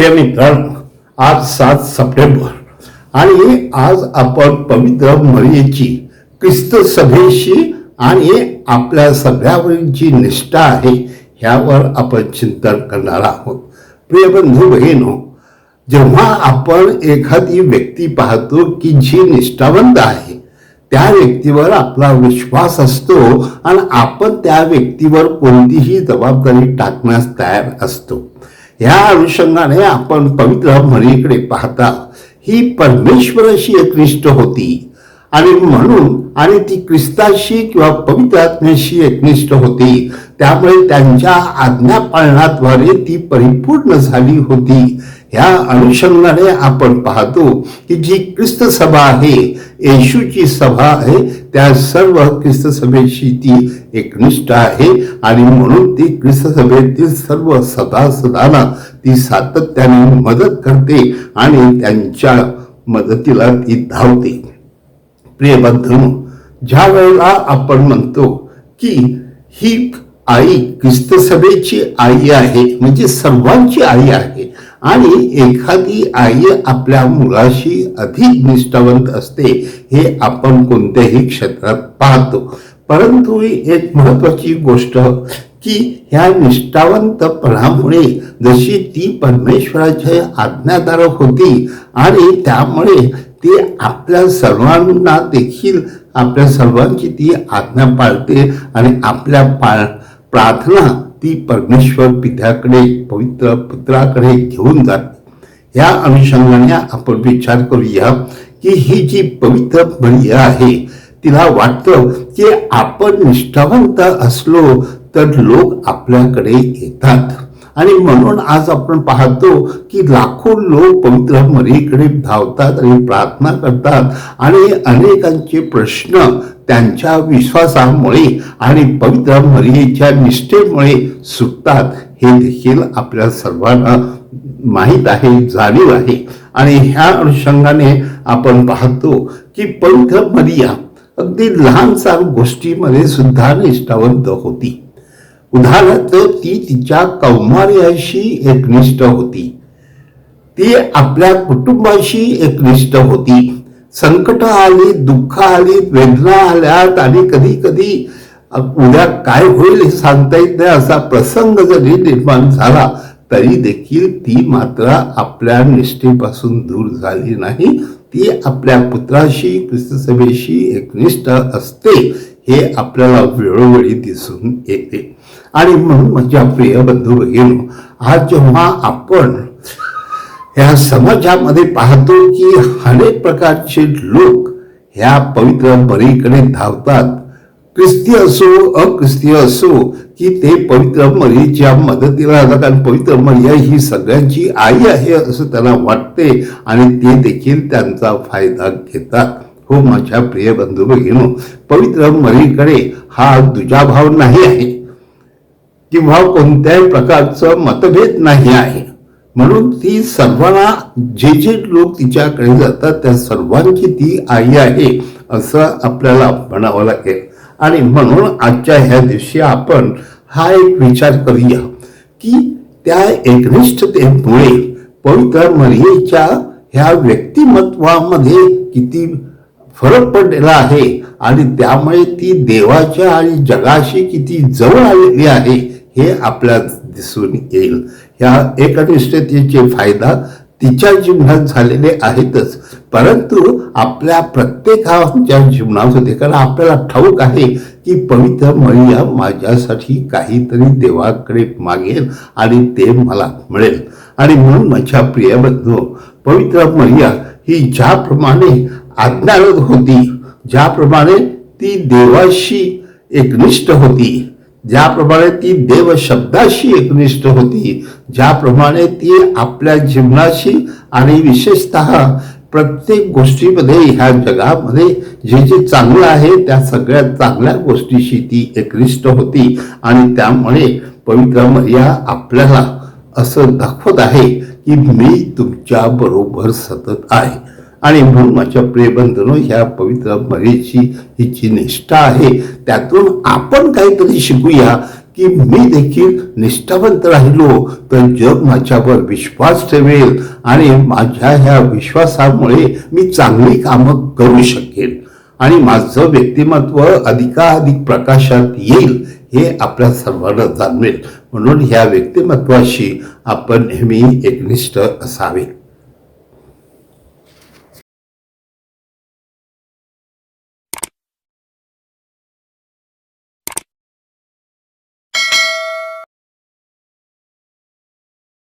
हे मित्रांनो आज सात सप्टेंबर. आणि आज आपण पवित्र मरियेची क्रिस्त सभेशी आणि आपल्या सगळ्यावरील जी निष्ठा आहे ह्यावर आपण चिंतन करणार आहोत. प्रिय बंधू बहिणो जेव्हा आपण एखादी व्यक्ती पाहतो की जी निष्ठावंत आहे त्या व्यक्तीवर आपला विश्वास असतो आणि आपण त्या व्यक्तीवर कोणतीही जबाबदारी टाकण्यास तयार असतो. ह्या अनुषंगाने आपण पवित्र मरीकडे पाहता ही परमेश्वराशी एक होती. आणि म्हणून आणि ती ख्रिस्ताशी किंवा पवित्र आत्म्याशी एकनिष्ठ होती. त्यामुळे त्यांच्या आज्ञा पाळण्याद्वारे ती परिपूर्ण झाली होती. ह्या अनुषंगाने आपण पाहतो की जी ख्रिस्त सभा आहे येशूची सभा आहे त्या सर्व ख्रिस्त सभेशी ती एकनिष्ठ आहे. आणि म्हणून ती ख्रिस्त सभेतील सर्व सदासदांना ती सातत्याने मदत करते आणि त्यांच्या मदतीला ती धावते. प्रिय बंधू ज्या वेळेला आपण म्हणतो की ही आई ख्रिस्त सभेची आई आहे म्हणजे सर्वांची आई आहे आणि एखादी आई आपल्या मुलाशी अधिक निष्ठावंत असते हे आपण कोणत्याही क्षेत्रात पाहतो. परंतु एक महत्वाची गोष्ट की ह्या निष्ठावंतपणामुळे जशी ती परमेश्वराच्या आज्ञाधारक होती आणि त्यामुळे ती आपल्या सर्वांना देखील आपल्या सर्वांची ती आज्ञा पाळते आणि आपल्या पा प्रार्थना ती परमेश्वर पित्याकडे पवित्र पुत्राकडे घेऊन जाते. या अनुषंगाने आपण विचार करूया की ही जी पवित्र बळी आहे तिला वाटतं की आपण निष्ठावंत असलो तर लोक आपल्याकडे येतात. आणि म्हणून आज आपण पाहतो की लाखो लोक पवित्र मरीकडे धावतात आणि प्रार्थना करतात. आणि अनेकांचे प्रश्न त्यांच्या विश्वासामुळे आणि पवित्र मरियेच्या निष्ठेमुळे सुटतात. हे देखील आपल्या सर्वांना माहीत आहे जाणीव आहे. आणि ह्या अनुषंगाने आपण पाहतो की पवित्र मरिया अगदी लहानसार गोष्टीमध्ये सुद्धा निष्ठावंत होती. उदाहरणार्थ ती तिच्या कौमार्याशी एकनिष्ठ होती. ती आपल्या कुटुंबाशी एकनिष्ठ होती. संकट आली दुःख आली वेदना आल्यात आणि कधी कधी उद्या काय होईल हे सांगता येत नाही असा प्रसंग जरी निर्माण झाला तरी देखील ती मात्र आपल्या निष्ठेपासून दूर झाली नाही. ती आपल्या पुत्राशी ख्रिस्तसभेशी एकनिष्ठ असते. हे आपल्याला वेळोवेळी दिसून येते. आणि म्हणून माझ्या प्रिय बंधू भगिनी आज जेव्हा आपण ह्या समाजामध्ये पाहतो की अनेक प्रकारचे लोक ह्या पवित्र बरीकडे धावतात ख्रिस्ती असो अख्रिस्ती असो की ते पवित्र मरीच्या मदतीला जातात. आणि पवित्र मरिया ही सगळ्यांची आई आहे असं त्यांना वाटते आणि ते देखील त्यांचा फायदा घेतात. हो माझ्या प्रिय बंधू भगिनो पवित्र मरीकडे हा दुजाभाव नाही आहे. किंवा कोणत्याही प्रकारचं मतभेद नाही आहे. म्हणून ती सर्वांना जे जे लोक तिच्याकडे जातात त्या सर्वांची ती आई आहे असं आपल्याला म्हणावं लागेल. आणि म्हणून आजच्या ह्या दिवशी आपण हा एक विचार करूया की त्या एकनिष्ठतेमुळे पवित्र मरियेच्या ह्या व्यक्तिमत्वामध्ये किती फरक पडलेला आहे. आणि त्यामुळे ती देवाच्या आणि जगाशी किती जवळ आलेली आहे हे आपल्याला दिसून येईल. ह्या एकनिष्ठतेचे फायदा तिच्या जीवनात झालेले आहेतच. परंतु आपल्या प्रत्येकाच्या जीवनामध्ये कारण आपल्याला ठाऊक आहे की पवित्र मरिया माझ्यासाठी काहीतरी देवाकडे मागेल आणि ते मला मिळेल. आणि म्हणून माझ्या प्रिय बंधू पवित्र मरिया ही ज्याप्रमाणे आज्ञारक होती. ज्याप्रमाणे ती देवाशी एकनिष्ठ होती. ज्याप्रमाणे ती देव शब्दाशी एकनिष्ठ होती. ज्याप्रमाणे ती आपल्या जीवनाशी आणि विशेषतः प्रत्येक गोष्टीमध्ये ह्या जगामध्ये जे जे चांगलं आहे त्या सगळ्या चांगल्या गोष्टीशी ती एकनिष्ठ होती. आणि त्यामुळे पवित्र मर्या आपल्याला असं दाखवत आहे की मी तुमच्या बरोबर सतत आहे. आणि म्हणून माझ्या प्रियबंधनो ह्या पवित्र मरेची हिची जी निष्ठा आहे त्यातून आपण काहीतरी शिकूया की मी देखील निष्ठावंत राहिलो तर जग माझ्यावर विश्वास ठेवेल आणि माझ्या ह्या विश्वासामुळे मी चांगली कामं करू शकेन आणि माझं व्यक्तिमत्व अधिकाधिक प्रकाशात येईल हे आपल्या सर्वांना जाणवेल. म्हणून ह्या व्यक्तिमत्वाशी आपण नेहमी एकनिष्ठ असावे.